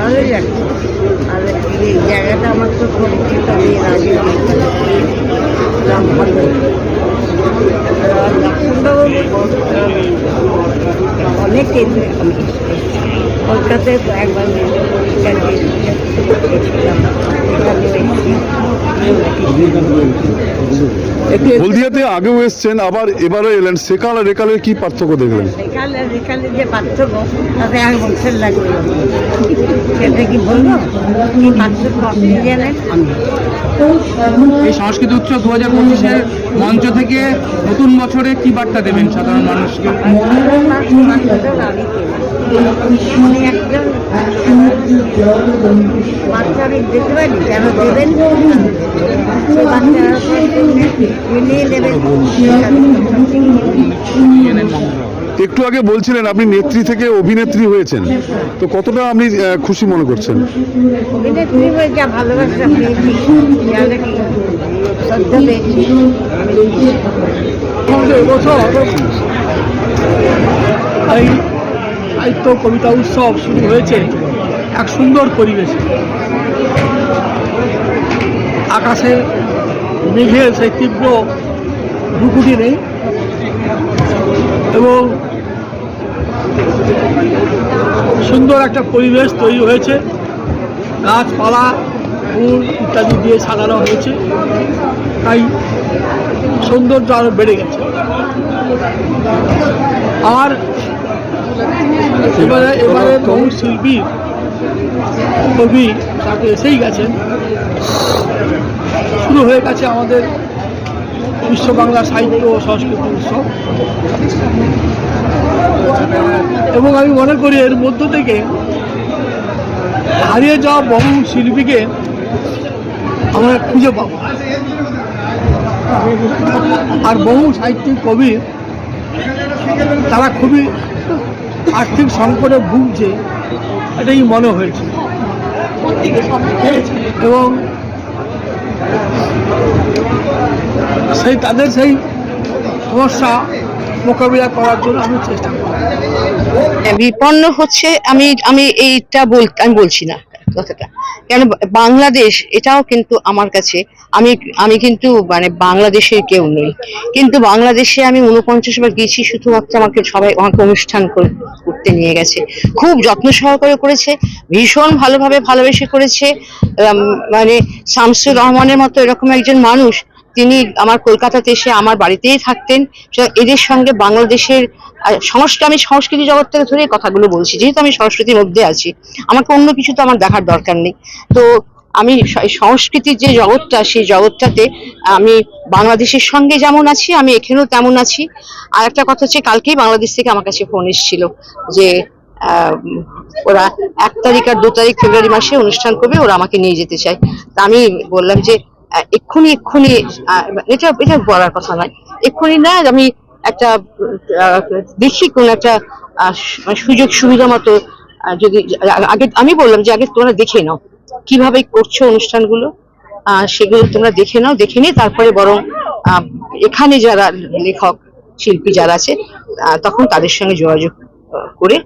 ভালোই লাগছে। আর এই জায়গাটা আমার তো পরিচিত আমি রাজি অনেক কলকাতায় তো একবার হলদিয়াতে আগেও এসছেন আবার এবারও এলেন। সেকাল আর একালের কি পার্থক্য দেখলেন? এখানে এখানে যে পার্থক্য তাতে আর বলছেন লাগবে সেটা কি বলব কি পার্থক্য আপনি জানেন? এই সংস্কৃত উৎসব দু হাজার পঁচিশের মঞ্চ থেকে নতুন বছরে কি বার্তা দেবেন সাধারণ মানুষকে? একজন বাচ্চা আমি যেতে পারি কেন দেবেন বাচ্চারা মিলিয়ে একটু আগে বলছিলেন আপনি নেত্রী থেকে অভিনেত্রী হয়েছেন। তো কতটা আপনি খুশি মনে করছেন? হয়ে ভালোবাসা সাহিত্য, কবিতা উৎসব শুরু হয়েছে এক সুন্দর পরিবেশে। আকাশে মেঘের সেই তীব্র ভুকুটি নেই এবং সুন্দর একটা পরিবেশ তৈরি হয়েছে। গাছপালা, ফুল ইত্যাদি দিয়ে সাজানো হয়েছে। তাই সৌন্দর্য আরও বেড়ে গেছে। আর এবারে এবারে বহু শিল্পী, কবি তাকে এসেই গেছেন। শুরু হয়ে গেছে আমাদের বিশ্ব বাংলা সাহিত্য ও সংস্কৃতি উৎসব। এবং আমি মনে করি এর মধ্য থেকে হারিয়ে যাওয়া বহু শিল্পীকে আমরা খুঁজে পাব। আর বহু সাহিত্যিক কবি, তারা খুবই আর্থিক সংকটে ভুগছে এটাই মনে হয়েছে। এবং সেই, তাদের সেই সমস্যা মোকাবিলা করার জন্য আমি চেষ্টা করি বিপন্ন হচ্ছে, আমি আমি এইটা বল, আমি বলছি না। কথাটা। কেন বাংলাদেশ, এটাও কিন্তু আমার কাছে, আমি আমি কিন্তু মানে বাংলাদেশের কেউ নেই। কিন্তু বাংলাদেশে আমি উনপঞ্চাশ বার গেছি শুধুমাত্র আমাকে সবাই আমাকে অনুষ্ঠান করে- করতে নিয়ে গেছে। খুব যত্ন সহকারে করেছে, ভীষণ ভালোভাবে ভালোবেসে করেছে। মানে শামসুর রহমানের মতো এরকম একজন মানুষ তিনি আমার কলকাতাতে এসে আমার বাড়িতেই থাকতেন। এদের সঙ্গে বাংলাদেশের সংস্কৃতি আমি সংস্কৃতি জগৎ থেকে ধরে কথাগুলো বলছি, যেহেতু আমি সংস্কৃতির মধ্যে আছি। আমাকে অন্য কিছু তো আমার দেখার দরকার নেই। তো আমি সংস্কৃতির যে জগৎটা, সেই জগৎটাতে আমি বাংলাদেশের সঙ্গে যেমন আছি, আমি এখানেও তেমন আছি। আর একটা কথা হচ্ছে, কালকেই বাংলাদেশ থেকে আমার কাছে ফোন এসেছিল যে ওরা এক তারিখ আর দু তারিখ ফেব্রুয়ারি মাসে অনুষ্ঠান করবে, ওরা আমাকে নিয়ে যেতে চায়। তা আমি বললাম যে এক্ষুনি এক্ষুনি এটা এটা বলার কথা নয়। এক্ষুনি না আমি একটা আহ, দেখি কোন একটা সুযোগ সুবিধা মতো যদি আগে আমি বললাম যে আগে তোমরা দেখে নাও। কীভাবে করছ অনুষ্ঠানগুলো? সেগুলো তোমরা দেখে নাও দেখে নিয়ে তারপরে বরং এখানে যারা লেখক শিল্পী যারা আছে তখন তাদের সঙ্গে যোগাযোগ করে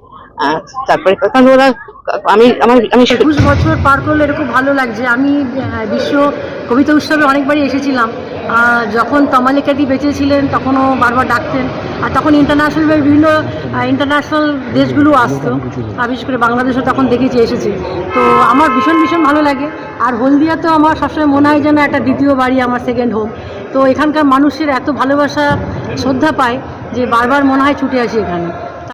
তারপরে কারণ ওরা আমি আমার আমি একুশ বছর পার করলে এরকম ভালো লাগছে। আমি বিশ্ব কবিতা উৎসবে অনেকবারই এসেছিলাম। যখন তমালিকাদি বেঁচে ছিলেন তখনও বারবার ডাকতেন। আর তখন ইন্টারন্যাশনাল বিভিন্ন ইন্টারন্যাশনাল দেশগুলো আসতো। বিশেষ করে বাংলাদেশও তখন দেখেছি এসেছে। তো আমার ভীষণ ভীষণ ভালো লাগে। আর হলদিয়া তো আমার সবসময় মনে হয় যেন একটা দ্বিতীয় বাড়ি আমার সেকেন্ড হোম তো এখানকার মানুষের এত ভালোবাসা শ্রদ্ধা পায় যে বারবার মনে হয় ছুটে আসি এখানে।